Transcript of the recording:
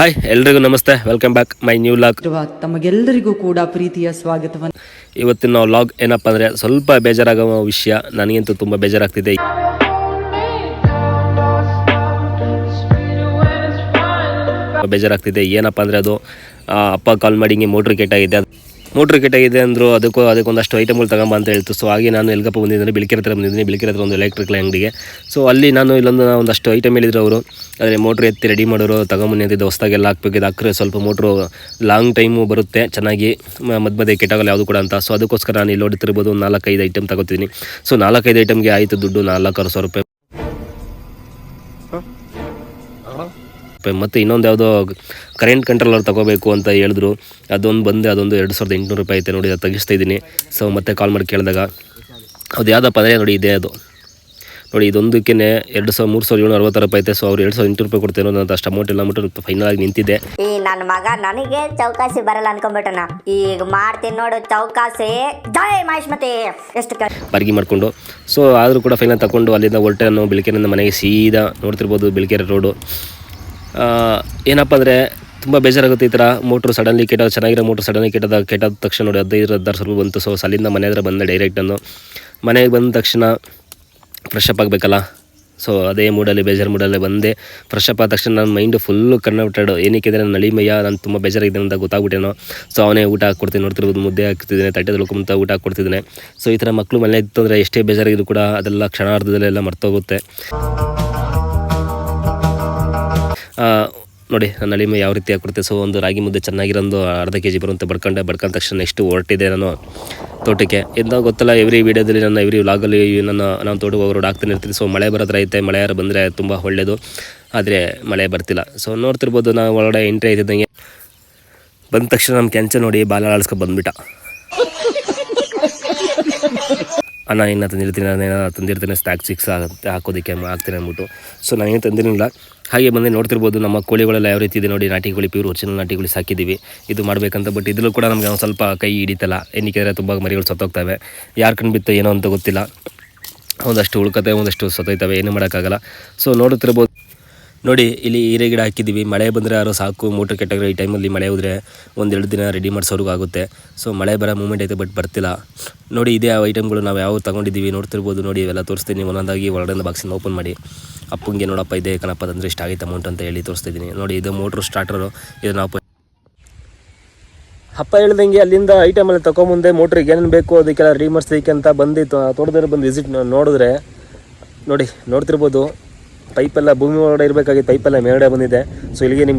Hi ಎಲ್ರಿಗೂ ನಮಸ್ತೆ. Welcome back my new vlog ತಮಗೆಲ್ಲರಿಗೂ ಕೂಡ ಪ್ರೀತಿಯ ಸ್ವಾಗತವನ್ನು ಇವತ್ತಿನ ಲಾಗ್ ಏನಪ್ಪ ಅಂದ್ರೆ ಸ್ವಲ್ಪ ಬೇಜಾರಾಗುವ ವಿಷಯ. ನನಗಂತೂ ತುಂಬಾ ಬೇಜಾರಾಗ್ತಿದೆ. ಬೇಜಾರಾಗ್ತಿದೆ. ಏನಪ್ಪ ಅಂದ್ರೆ ಅದು ಅಪ್ಪ ಕಾಲ್ ಮಾಡಿ ಹಿಂಗೆ ಮೋಟ್ರ್ ಕೆಟ್ಟಾಗಿದೆ. ಮೋಟ್ರ್ ಕೆಟ್ಟಾಗಿದೆ ಅಂದರು ಅದಕ್ಕೂ ಅದಕ್ಕೊಂದಷ್ಟು ಐಟಮ್ಗಳು ತಗೊಂಬ ಅಂತ ಹೇಳ್ತು. ಸೊ ಹಾಗೆ ನಾನು ಎಲ್ಗಪ್ಪ ಬಂದಿದ್ದೀನಿ. ಬಿಳಿಕೆರೆ ಹತ್ರ ಬಂದಿದ್ದೀನಿ. ಬಿಳಿಕೆರೆ ಹತ್ರ ಒಂದು ಎಲೆಕ್ಟ್ರಿಕಲ್ ಅಂಗಡಿಗೆ. ಸೊ ಅಲ್ಲಿ ನಾನು ಇಲ್ಲೊಂದು ಒಂದಷ್ಟು ಐಟಮ್ ಹೇಳಿದ್ರು ಅವರು. ಆದರೆ ಮೋಟ್ರ್ ಎತ್ತಿ ರೆಡಿ ಮಾಡೋರು, ತಗೊಂಬನ್ನಿ ಅಂತಿದ್ದು. ಹೊಸ್ದಾಗೆಲ್ಲ ಹಾಕ್ಬೇಕು ಇದು ಸ್ವಲ್ಪ ಮೋಟ್ರು ಲಾಂಗ್ ಟೈಮು ಬರುತ್ತೆ. ಚೆನ್ನಾಗಿ ಮಧ್ಯ ಮಧ್ಯೆ ಕೆಟ್ಟಾಗಲ್ಲ ಯಾವುದು ಕೂಡ ಅಂತ. ಸೊ ಅದಕ್ಕೋಸ್ಕರ ನಾನು ಇಲ್ಲಿ ನೋಡ್ತಿರ್ಬೋದು ಒಂದು ನಾಲ್ಕೈದು ಐಟಮ್ ತಗೋತಿದ್ದೀನಿ. ಸೊ ನಾಲ್ಕೈದು ಐಟಮ್ಗೆ ಆಯಿತು ದುಡ್ಡು ನಾಲ್ಕಾರು ಸಾವಿರ ರೂಪಾಯಿ. ಮತ್ತು ಇನ್ನೊಂದು ಯಾವುದೋ ಕರೆಂಟ್ ಕಂಟ್ರೋಲರ್ ತಗೋಬೇಕು ಅಂತ ಹೇಳಿದ್ರು. ಅದೊಂದು ಬಂದು ಅದೊಂದು ಎರಡು ಸಾವಿರದ ಎಂಟುನೂರು ರೂಪಾಯಿ ಐತೆ ನೋಡಿ ಅದು ತೆಗಿಸ್ತಾ ಇದ್ದೀನಿ. ಸೊ ಮತ್ತೆ ಕಾಲ್ ಮಾಡಿ ಕೇಳಿದಾಗ ಅದು ಯಾವುದಪ್ಪ ಅಂದರೆ ನೋಡಿ ಇದೆ ಅದು. ನೋಡಿ ಇದೊಂದಕ್ಕೆ ಎರಡು ಸಾವಿರ ಮೂರು ಸಾವಿರ ಏಳ್ನೂರ ಅರವತ್ತು ರೂಪಾಯಿ ಐತೆ. ಸೊ ಅವ್ರು ಎರಡು ಸಾವಿರದ ಎಂಟು ರೂಪಾಯಿ ಕೊಡ್ತೇನೋ ಅಂತ ಅಷ್ಟು ಅಮೌಂಟ್ ಅಂದ್ಬಿಟ್ಟು ಫೈನಲ್ ಆಗಿ ನಿಂತಿದೆ. ಈ ನನ್ನ ಮಗ ನನಗೆ ಚೌಕಾಸಿ ಬರಲ್ಲ ಅನ್ಕೊಂಬಿಟ್ಟಣ ಈಗ ಮಾಡ್ತೀನಿ ನೋಡು ಚೌಕಾಸಿ. ಜೈ ಮತ್ತೆ ಎಷ್ಟು ಬರ್ಗಿ ಮಾಡಿಕೊಂಡು. ಸೊ ಆದರೂ ಕೂಡ ಫೈನಲ್ ತಗೊಂಡು ಅಲ್ಲಿಂದ ಹೊರಟೆ ನಾನು ಬೆಳಕೆರೆಯಿಂದ ಮನೆಗೆ ಸೀದಾ ನೋಡ್ತಿರ್ಬೋದು ಬಿಳಿಕೆರೆ ರೋಡು. ಏನಪ್ಪ ಅಂದರೆ ತುಂಬ ಬೇಜಾರಾಗುತ್ತೆ ಈ ಥರ ಮೋಟ್ರು ಸಡನ್ಲಿ ಕೆಟ್ಟದ ಚೆನ್ನಾಗಿರೋ ಮೋಟ್ರು ಸಡನ್ಲಿ ಕೆಟ್ಟದ ಕೆಟ್ಟದ ತಕ್ಷಣ ನೋಡಿ ಹದಿನೈದು ಹದಿನಾರು ಸ್ವಲ್ಪ ಬಂತು. ಸೊ ಅಲ್ಲಿಂದ ಮನೆ ಹತ್ರ ಬಂದೆ ಡೈರೆಕ್ಟ್ ನಾನು ಮನೆಗೆ ಬಂದ ತಕ್ಷಣ ಫ್ರೆಶ್ ಅಪ್ ಆಗಬೇಕಲ್ಲ? ಸೊ ಅದೇ ಮೂಡಲ್ಲಿ ಬೇಜಾರು ಮೂಡಲ್ಲಿ ಬಂದೆ. ಫ್ರೆಶ್ ಅಪ್ ಆದ ತಕ್ಷಣ ನನ್ನ ಮೈಂಡು ಫುಲ್ಲು ಕನ್ವರ್ಟೆಡ್ ಏನಕ್ಕೆ ಅಂದರೆ ನನ್ನ ನಳಿಮಯ್ಯ ನಾನು ತುಂಬ ಬೇಜಾರಾಗಿದೆ ಅಂತ ಗೊತ್ತಾಗ್ಬಿಟ್ಟೇನೋ. ಸೊ ಅವನೇ ಊಟ ಹಾಕ್ಕೊಡ್ತೀನಿ, ನೋಡ್ತಿರ್ಬೋದು, ಮುದ್ದೆ ಹಾಕ್ತಿದ್ದಾನೆ, ತಟ್ಟೆ ತೊಳ್ಕೊಂತ ಊಟ ಹಾಕ್ಕೊಡ್ತಿದ್ದೇನೆ. ಸೊ ಈ ಥರ ಮಕ್ಕಳು ಮನೆ ಇತ್ತು ಅಂದರೆ ಎಷ್ಟೇ ಬೇಜಾರಾಗಿದ್ರು ಕೂಡ ಅದೆಲ್ಲ ಕ್ಷಣಾರ್ಧದಲ್ಲೆಲ್ಲ ಮರ್ತೋಗುತ್ತೆ. ನೋಡಿ, ನನ್ನ ಅಳಿಮೆ ಯಾವ ರೀತಿ ಹಾಕ್ಬಿಡುತ್ತೆ ಸೊ ಒಂದು ರಾಗಿ ಮುದ್ದೆ ಚೆನ್ನಾಗಿರೋದು ಅರ್ಧ ಕೆ ಜಿ ಬರುವಂತೆ ಬಡ್ಕೊಂಡೆ, ಬಡ್ಕೊಂಡ ತಕ್ಷಣ ನೆಕ್ಸ್ಟ್ ಹೊರಟಿದೆ ನಾನು ತೋಟಕ್ಕೆ. ಎಂತ ಗೊತ್ತಲ್ಲ ಎವ್ರಿ ವೀಡಿಯೋದಲ್ಲಿ ನನ್ನ ಎವ್ರಿ ವ್ಲಾಗಲ್ಲಿ ನನ್ನ, ನಾನು ತೋಟಕ್ಕೆ ಹೋಗೋರು ಆಗ್ತಾನೆ ಇರ್ತೀನಿ. ಸೊ ಮಳೆ ಬರೋದ್ರ ಐತೆ, ಮಳೆ ಯಾರು ಬಂದರೆ ತುಂಬ ಒಳ್ಳೆಯದು ಆದರೆ ಮಳೆ ಬರ್ತಿಲ್ಲ. ಸೊ ನೋಡ್ತಿರ್ಬೋದು ನಾವು ಒಳಗಡೆ ಎಂಟ್ರಿ ಆಯ್ತಿದ್ದಂಗೆ ಬಂದ ತಕ್ಷಣ ನಮ್ಮ ಕೆಂಚ ನೋಡಿ, ಬಾಲ ಆಳ್ಸ್ಕೊ ಬಂದ್ಬಿಟ್ಟ. ಅಣ್ಣ ಏನು ತಂದಿರ್ತೀನಿ, ನಾನು ತಂದಿರ್ತೀನಿ ಸ್ಟ್ಯಾಕ್ ಸಿಕ್ಸ್ ಆಗುತ್ತೆ ಹಾಕೋದಕ್ಕೆ ಹಾಕ್ತೀನಿ ಅಂದ್ಬಿಟ್ಟು. ಸೊ ನಾನೇನು ತಂದಿರಲಿಲ್ಲ. ಹಾಗೆ ಬಂದು ನೋಡ್ತಿರ್ಬೋದು, ನಮ್ಮ ಕೋಳಿಗಳೆಲ್ಲ ಯಾವ ರೀತಿ ಇದೆ ನೋಡಿ, ನಾಟಿ ಪ್ಯೂರ್ ಒರಿಜಿನಲ್ ನಾಟಿ ಕೋಳಿ ಸಾಕಿದ್ದೀವಿ. ಇದು ಮಾಡಬೇಕಂತ ಬಟ್ ಇದ್ರಲ್ಲೂ ಕೂಡ ನಮಗೆ ಒಂದು ಸ್ವಲ್ಪ ಕೈ ಹಿಡಿತಲ್ಲ. ಏನಕ್ಕೆ ತುಂಬ ಮರಿಗಳು ಸತ್ತೋಗ್ತವೆ. ಯಾರು ಕಣ್ಣು ಬಿತ್ತು ಏನೋ ಅಂತ ಗೊತ್ತಿಲ್ಲ. ಒಂದಷ್ಟು ಉಳ್ಕತೆ, ಒಂದಷ್ಟು ಸತ್ತೋಯ್ತವೆ, ಏನು ಮಾಡೋಕ್ಕಾಗಲ್ಲ. ಸೊ ನೋಡುತ್ತಿರ್ಬೋದು. ನೋಡಿ, ಇಲ್ಲಿ ಹೀರೆ ಗಿಡ ಹಾಕಿದ್ದೀವಿ. ಮಳೆ ಬಂದರೆ ಯಾರೋ ಸಾಕು, ಮೋಟ್ರ್ ಕೆಟ್ಟಾಗ ಈ ಟೈಮಲ್ಲಿ ಮಳೆ ಹೋದರೆ ಒಂದೆರಡು ದಿನ ರೆಡಿ ಮಾಡಿಸೋರ್ಗೂ ಆಗುತ್ತೆ. ಸೊ ಮಳೆ ಬರೋ ಮೂಮೆಂಟ್ ಐತೆ ಬಟ್ ಬರ್ತಿಲ್ಲ. ನೋಡಿ, ಇದೇ ಐಟಮ್ಗಳು ನಾವು ಯಾವ ತೊಗೊಂಡಿದ್ದೀವಿ ನೋಡ್ತಿರ್ಬೋದು. ನೋಡಿ, ಇವೆಲ್ಲ ತೋರಿಸ್ತೀನಿ ಒಂದೊಂದಾಗಿ ಒಳಗಡೆ ಬಾಕ್ಸಿನ ಓಪನ್ ಮಾಡಿ. ಅಪ್ಪಂಗೆ ನೋಡಪ್ಪ, ಇದೆ ಕಣಪ್ಪ, ಅಂದರೆ ಇಷ್ಟ ಆಗೈತೆ ಅಮೌಂಟ್ ಅಂತ ಹೇಳಿ ತೋರಿಸ್ತಿದ್ದೀನಿ. ನೋಡಿ, ಇದು ಮೋಟ್ರು ಸ್ಟಾರ್ಟರು ಇದು ನಾವು ಅಪ್ಪ ಹೇಳ್ದಂಗೆ ಅಲ್ಲಿಂದ ಐಟಮ್ ಎಲ್ಲ ತಗೊಂಬಂದೆ ಮೋಟ್ರಿಗೆ ಏನೇನು ಬೇಕು ಅದಕ್ಕೆಲ್ಲ ರೆಡಿ ಮಾಡಿಸೋದಕ್ಕೆ ಅಂತ ಬಂದು ತೋಟದಲ್ಲಿ ಬಂದು ವಿಸಿಟ್ ನೋಡಿದ್ರೆ, ನೋಡಿ, ನೋಡ್ತಿರ್ಬೋದು. ಪೈಪೆಲ್ಲ ಭೂಮಿ ಒಳಗಡೆ ಇರಬೇಕಾಗಿ ಪೈಪೆಲ್ಲ ಮೇಲ್ಗಡೆ ಬಂದಿದೆ. ಸೊ ಇಲ್ಲಿಗೆ ನಿಮ್ಗೆ